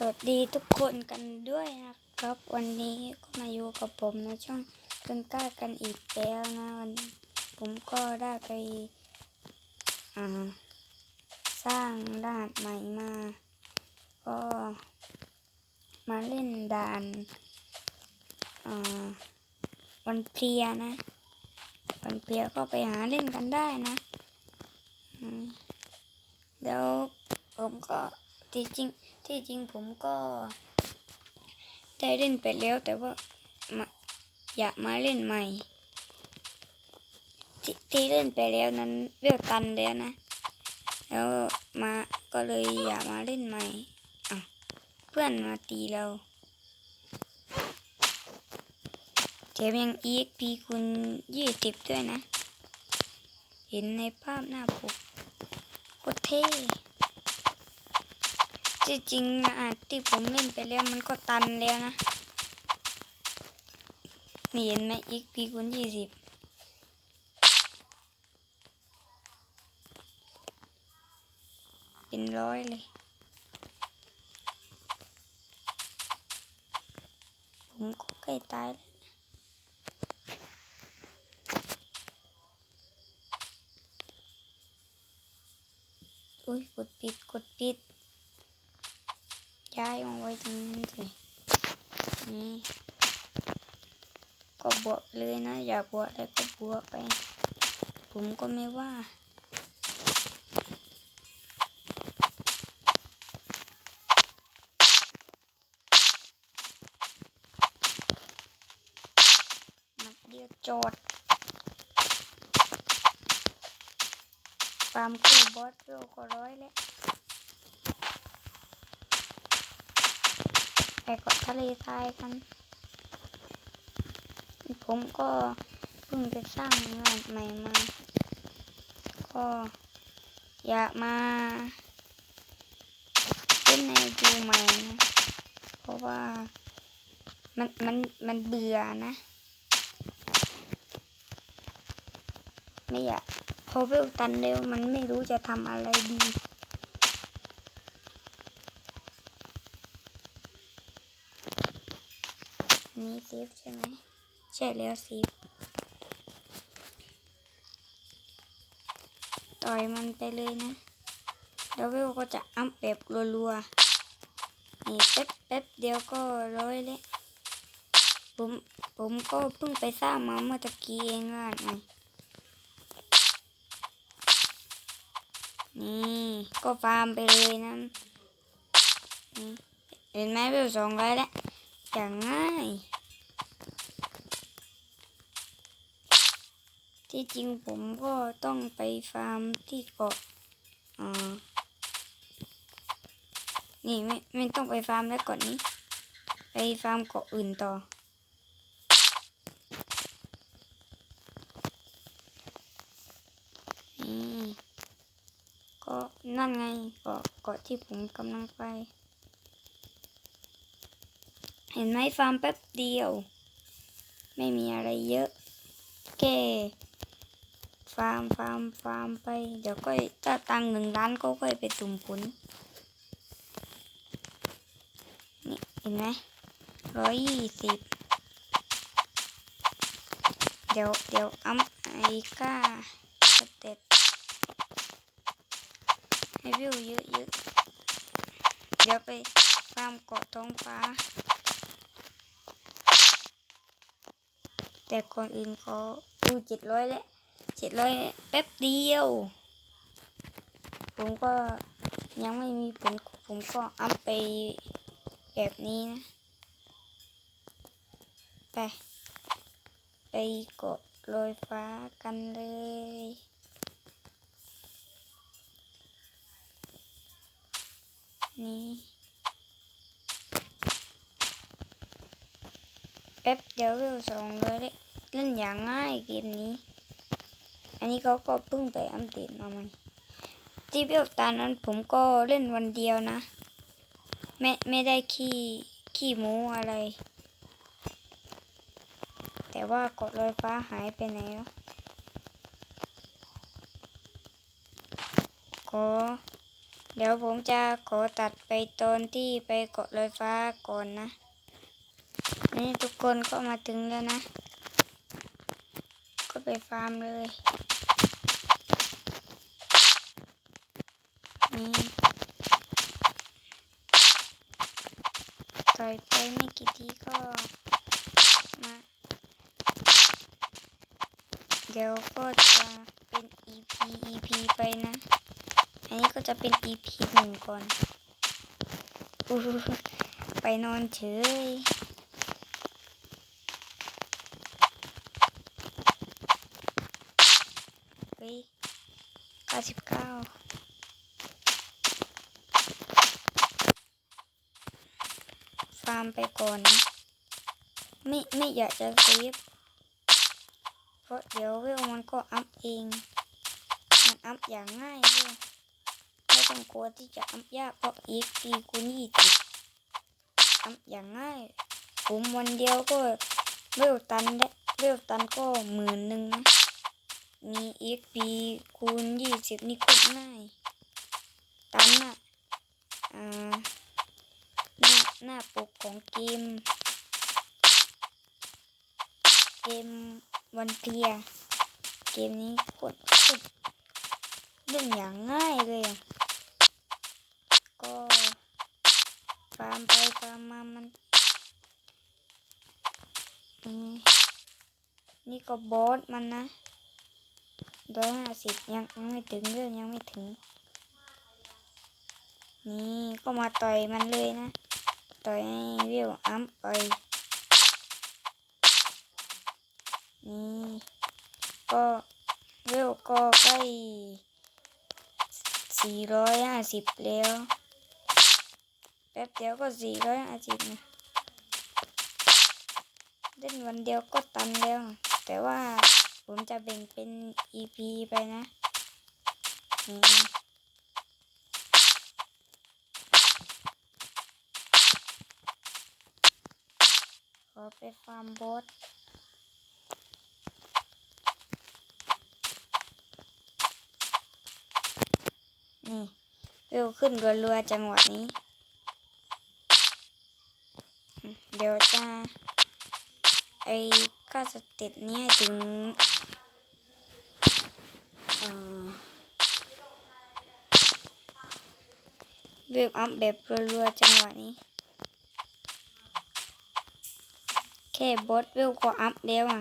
สวัสดีทุกคนกันด้วยนะครับ วันนี้ก็มาอยู่กับผมในช่องต้นกล้ากันอีกแล้วนะวันนี้ผมก็ได้ไปสร้างด่านใหม่มา ก็มาเล่นด่านาวันเพียนะ วันเพียก็ไปหาเล่นกันได้นะอืมแล้วผมก็ ที่จริงที่จริงผมก็ได้เล่นไปแล้วแต่ว่าอยากมาเล่นใหม่ที่ที่เล่นไปแล้วนั้นเวลตันแล้วนะ แล้วมาก็เลยอยากมาเล่นใหม่เพื่อนมาตีเราแถมยัง EXP คุณยี่สิบด้วยนะ เห็นในภาพหน้าปกโคตรเท่ จริงๆนะที่ผมเล่นไปแล้วมันก็ตันแล้วนะนี่เห็นไหมอีกพีคูณยี่สิบเป็นร้อยเลยผมก็ใกล้ตายแล้วอุ้ยกดปิดกดปิด ย้ายมาไว้ตรงนั้สินี่ก็บวกเลยนะ อยากบวกอะไรก็บวกไป ผมก็ไม่ว่านัดเดียวโจทย์ฟามคู่บอสโลก็ร้อยแล้ว ไปเกาะทะเลทรายกัน ผมก็เพิ่งไปสร้างงานใหม่มา ก็อยากมาเล่นในดูใหม่นะ เพราะว่ามันมันมันเบื่อนะ ไม่อยากพอเวลตันเร็วมันไม่รู้จะทำอะไรดี อันนี้ ซีฟใช่ไหมใช่แล้วซีฟต่อยมันไปเลยนะแล้วเวลก็จะอัพแบบรัวๆนี่แป๊บแป๊บเดียวก็ร้อยแล้วผมผมก็เพิ่งไปสร้างมาเมื่อตะกี้เองอะนี่นี่ก็ฟาร์มไปเลยนะนี่เห็นไหมเวลสองร้อยแล้วอย่างง่าย ที่จริงผมก็ต้องไปฟาร์มที่เกาะอ่านี่ไม่ไม่ต้องไปฟาร์มแล้วก่อนนี้ ไปฟาร์มเกาะอื่นต่อ นี่ก็นั่นไงเกาะเกาะที่ผมกำลังไป เห็นไหมฟาร์มแป๊บเดียว ไม่มีอะไรเยอะแค่ ฟาร์มฟาร์มฟาร์มไป เดี๋ยวก็ถ้าตังค์หนึ่งล้านก็ค่อยไปตุ่มผลนี่เห็นไหมร้อยยี่สิบเดี๋ยวเดี๋ยวอัมไอก้าสเต็ปให้วิวเยอะๆเดี๋ยวไปฟาร์มเกาะท้องฟ้า แต่ก่อนอื่นเขาดูเจ็ดร้อยแล้ว เจ็ดร้อยแป๊บเดียว ผมก็ยังไม่มีผลผมก็อัพไปแบบนี้นะ ไป ไปกดลอยฟ้ากันเลยนี่แป๊บเดียวสองเลยเล่นอย่างง่ายเกมนี้ อันนี้เขาก็เพิ่งไปอัปเดตมาใหม่ที่เวลตอนนั้นผมก็เล่นวันเดียวนะ ไม่ไม่ได้ขี้ขี้หมูอะไร แต่ว่ากดลอยฟ้าหายไปไหนแล้วก็เดี๋ยวผมจะขอตัดไปตอนที่ไปเกาะลอยฟ้าก่อนนะ นี่ทุกคนก็มาถึงแล้วนะ ก็ไปฟาร์มเลย นี่ต่อยไปไม่กี่ทีก็มาเดี๋ยวก็จะเป็น EP EP ไปนะ อันนี้ก็จะเป็น EP หนึ่งก่อนอไปนอนเฉย เฮ้ยเก้าสิบเก้า ฟาร์มไปก่อนนะ ไม่ไม่อยากจะเซฟเพราะเดี๋ยวเวลมันก็อัพเอง มันอัพอย่างง่ายเลยไม่ต้องกลัวที่จะอัพยากเพราะ XP กูนี่ติดอัพอย่างง่ายผมวันเดียวก็เวลตันได้เวลตันก็หมื่นหนึ่งนะมี XP คูณยี่สิบนี่โคตรง่ายตันอะอ่า หน้าปกของเกม เกมวันเพีย เกมนี้โคตรโคตรเล่นอย่างง่ายเลย ก็ฟาร์มไปฟาร์มมามันอืมนี่ก็บอสมันนะร้อยห้าสิบยังยังไม่ถึงเรื่องยังไม่ถึง นี่ก็มาต่อยมันเลยนะ ต่อยให้เวิวอัมไป นี่ก็เวก็ใกล้สี่ร้อยห้าสิบแล้ว แป๊บเดียวก็สี่ร้อยห้าสิบนะเล่นวันเดียวก็ตันแล้ว แต่ว่าผมจะแบ่งเป็น EP ไปนะนี่ข ไปฟาร์มบอสนี่เร็วขึ้นรัวๆจังหวะนี้ เดี๋ยวจะไอ้ค่าสเต็ปนี้ให้ถึงเอ่อเวฟอัพแบบรัวๆจังหวะนี้ แค่บอสเวลก็อัพแล้วอะ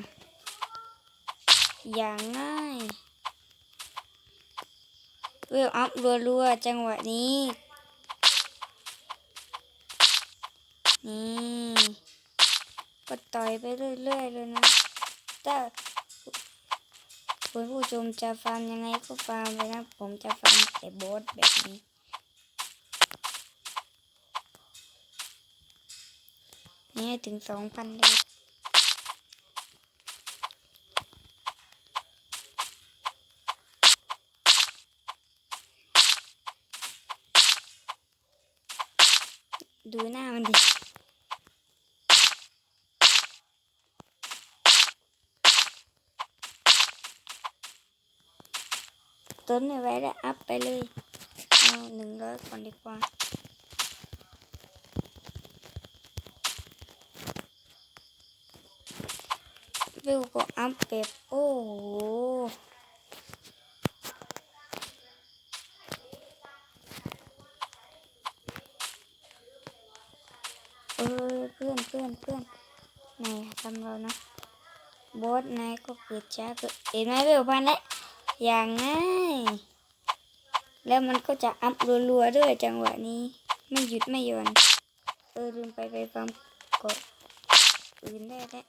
อย่างง่าย เวลอัพรัวๆ จังหวะนี้ นี่ ก็ต่อยไปเรื่อยๆ เลยนะ ถ้าคุณผู้ชมจะฟาร์มยังไงก็ฟาร์มไปนะ ผมจะฟาร์มแต่บอสแบบนี้นี่ให้ถึงสองพันเลย ดูหน้ามันดิต้นไม่ไว้แล้วอัพไปเลยเอาหนึ่งร้อยก่อนดีกว่าวิวก็อัพแบบโอ้โห เออเพื่อนเพื่อนเพื่อนไหนทำเรานะบอสนายก็เกิดช้าเกิดเห็นไหมเวลพันแล้วอย่างง่ายแล้วมันก็จะอัพรัวๆด้วยจังหวะนี้ ไม่หยุดไม่หย่อนเออลืมไปไปฟังกดอื่นได้แล้ว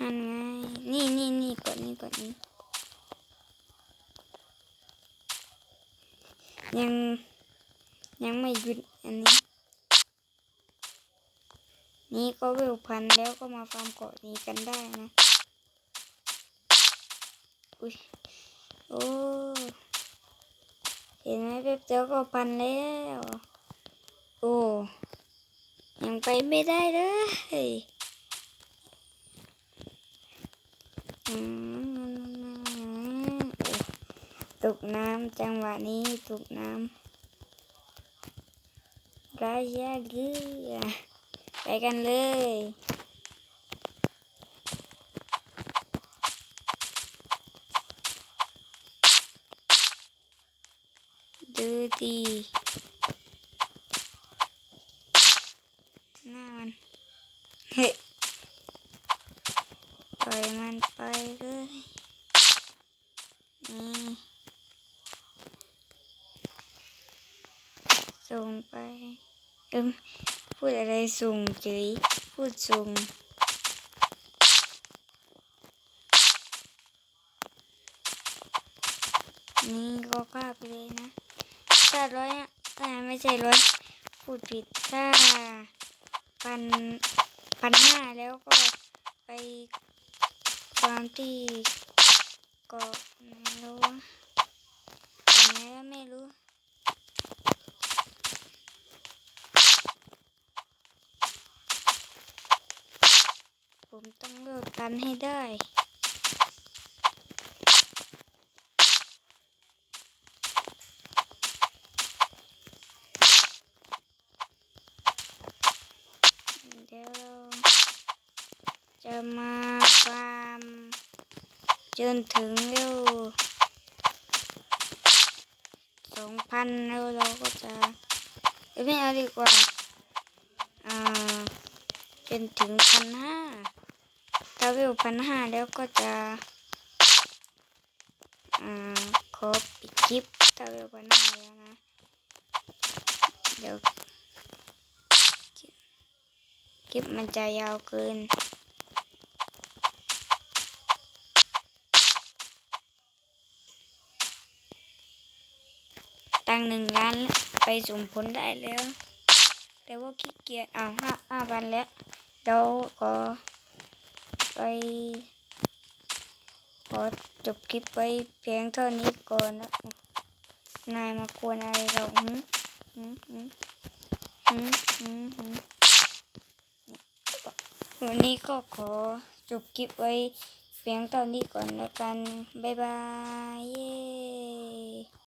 อันไงนี่นี่นี่กดนี่กดนี้ยัง ยังไม่หยุดอันนี้ นี่ก็เวลพันแล้วก็มาฟาร์มเกาะนี้กันได้นะ อุ้ย โอ้เห็นไหมเป๊บเดียวก็พันแล้ว โอ้ยังไปไม่ได้เลยอืมตกน้ำจังหวะนี้ตกน้ำ ราชาเกือไปกันเลยดูดีหน้ามันเฮ้ปล่อยมันไปเลยนี่ส่งไป เอิมพูดอะไรส่งเฉยพูดส่งนี่ก็ฆ่าไปเลยนะถ้าร้อยอะเอ่อไม่ใช่ร้อยพูดผิดถ้าพันพันห้าแล้วก็ไปความที่เกาะไหนแล้ววะเกาะไหนก็ไม่รู้ ผมต้องเลิ กันให้ได้เดี๋ยวจะมาฟาร์มจนถึงเร็วสองพันแล้วเราก็จะไม่เอาดีกว่า อ่า จนถึงพันห้าาเวพันห้าแล้วก็จะอ่าขอปิดคลิปถ้าเวพันห้าแล้วนะ เดี๋ยวคลิปมันจะยาวเกินตั้งหนึ่งล้านไปส่งผลได้แล้ว แต่ว่าขี้เกียจเอาห้าห้าพันแล้วเดี๋ยวก็ ไป ขอจบคลิปไว้เพียงเท่านี้ก่อนนะนายมากวนอะไรเราหืมหืมหืมหืมหืมหืมวันนี้ก็ขอจบคลิปไว้เพียงเท่านี้ก่อนแล้วกัน บ๊ายบาย เย้